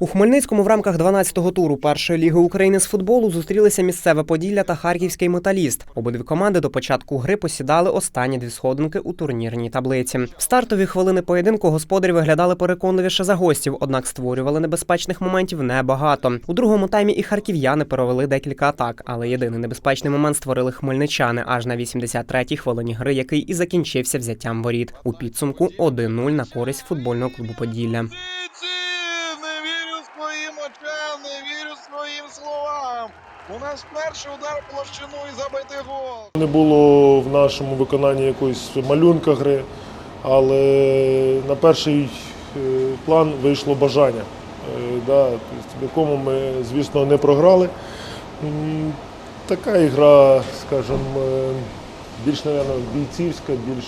У Хмельницькому в рамках 12-го туру першої ліги України з футболу зустрілися місцеве Поділля та харківський металіст. Обидві команди до початку гри посідали останні дві сходинки у турнірній таблиці. В стартові хвилини поєдинку господарі виглядали переконливіше за гостів, однак створювали небезпечних моментів небагато. У другому таймі і харків'яни провели декілька атак, але єдиний небезпечний момент створили хмельничани аж на 83-й хвилині гри, який і закінчився взяттям воріт. У підсумку 1-0 на користь футбольного клубу Поділля. У нас перший удар площину і забитий гол. Не було в нашому виконанні якоїсь малюнка гри, але на перший е, план вийшло бажання, е, тобто, в якому ми, звісно, не програли. Така ігра, скажімо, е, більш, мабуть, бійцівська, більш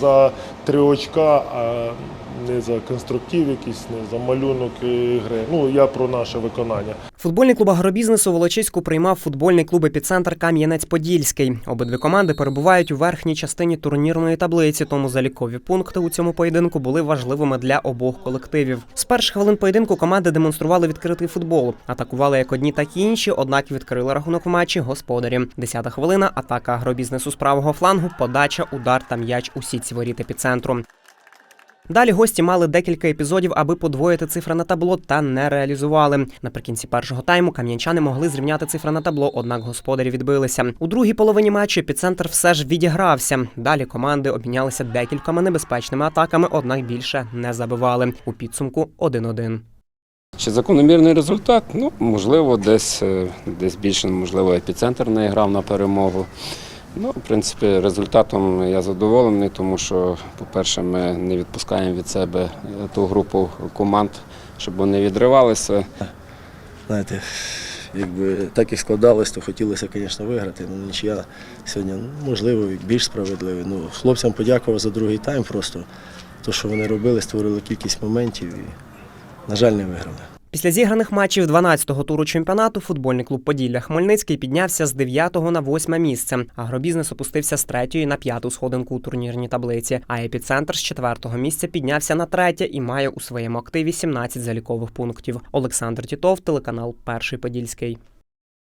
за три очка, а не за конструктив якийсь, не за малюнок гри. Ну, я про наше виконання. Футбольний клуб агробізнесу Волочиську приймав футбольний клуб епіцентр Кам'янець-Подільський. Обидві команди перебувають у верхній частині турнірної таблиці, тому залікові пункти у цьому поєдинку були важливими для обох колективів. З перших хвилин поєдинку команди демонстрували відкритий футбол, атакували як одні, так і інші, однак відкрили рахунок в матчі господарі. Десята хвилина атака агробізнесу з правого флангу, подача, удар та м'яч у сітці воріт епіцентру. Далі гості мали декілька епізодів, аби подвоїти цифри на табло, та не реалізували. Наприкінці першого тайму кам'янчани могли зрівняти цифри на табло, однак господарі відбилися. У другій половині матчу епіцентр все ж відігрався. Далі команди обмінялися декількома небезпечними атаками, однак більше не забивали. У підсумку 1-1. Чи закономірний результат? Ну, можливо, десь, е, десь більше, можливо, епіцентр не грав на перемогу. Ну, в принципі, результатом я задоволений, тому що, по-перше, ми не відпускаємо від себе е, ту групу команд, щоб вони відривалися. знаєте, якби так і складалось, то хотілося, звісно, виграти. Ну, нічия сьогодні, ну, можливо, більш справедливий. Ну, хлопцям подякував за другий тайм просто. То, що вони робили, створили кількість моментів і, на жаль, не виграли. Після зіграних матчів 12-го туру чемпіонату футбольний клуб Поділля Хмельницький піднявся з 9-го на 8 місце. Агробізнес опустився з 3-ї на 5-ту сходинку у турнірній таблиці. А епіцентр з 4-го місця піднявся на 3 і має у своєму активі 17 залікових пунктів. Олександр Тітов, телеканал Перший Подільський.